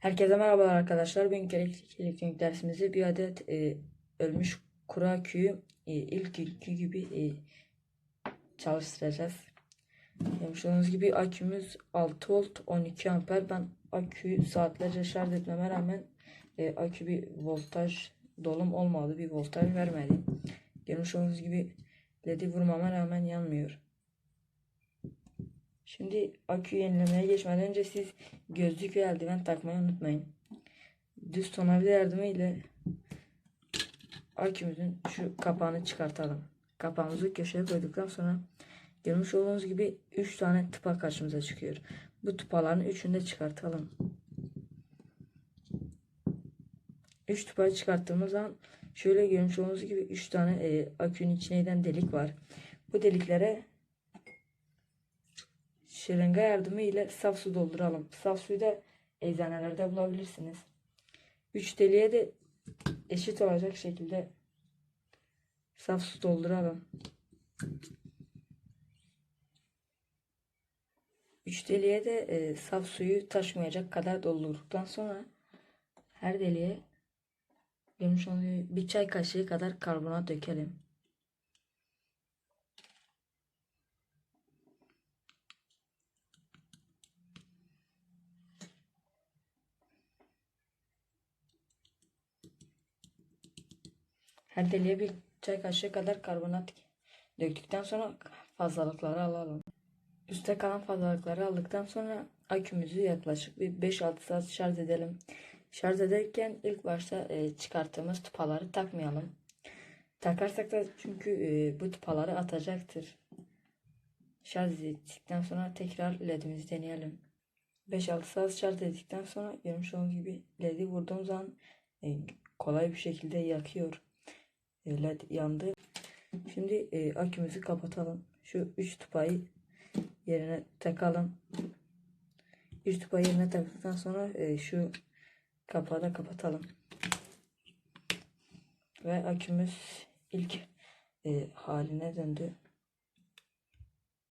Herkese merhabalar arkadaşlar. Bugünkü elektronik dersimizde bir adet e, ölmüş kuru aküyü e, ilk günkü gibi e, çalıştıracağız. Olduğunuz gibi akümüz 6 volt 12 amper. Ben aküyü saatlerce şarj etmeme rağmen e, akü bir voltaj dolum olmadı. Bir voltaj vermedi. Görmüş olduğunuz gibi ledi vurmama rağmen yanmıyor. Şimdi akü yenilemeye geçmeden önce siz gözlük ve eldiven takmayı unutmayın. Düz tornavida yardımı ile akümüzün şu kapağını çıkartalım. Kapağımızı köşeye koyduktan sonra görmüş olduğunuz gibi 3 tane tıpa karşımıza çıkıyor. Bu tıpaların üçünü de çıkartalım. 3 tıpayı çıkarttığımız zaman şöyle görmüş olduğunuz gibi 3 tane e, akünün içine giden delik var. Bu deliklere şırınga yardımı ile saf su dolduralım. Saf suyu da eczanelerde bulabilirsiniz. 3 deliğe de eşit olacak şekilde saf su dolduralım. 3 deliğe de e, saf suyu taşmayacak kadar doldurduktan sonra her deliğe görmüş bir çay kaşığı kadar karbonat dökelim. Her deliğe bir çay kaşığı kadar karbonat döktükten sonra fazlalıkları alalım. Üste kalan fazlalıkları aldıktan sonra akümüzü yaklaşık bir 5-6 saat şarj edelim. Şarj ederken ilk başta e, çıkarttığımız tıpaları takmayalım. Takarsak da çünkü e, bu tıpaları atacaktır. Şarj ettikten sonra tekrar ledimizi deneyelim. 5-6 saat şarj ettikten sonra görmüş olduğunuz gibi ledi vurduğum zaman e, kolay bir şekilde yakıyor. Led yandı. Şimdi e, akümüzü kapatalım. Şu 3 tıpayı yerine takalım. 3 tıpayı yerine taktıktan sonra e, şu kapağı da kapatalım. Ve akümüz ilk e, haline döndü.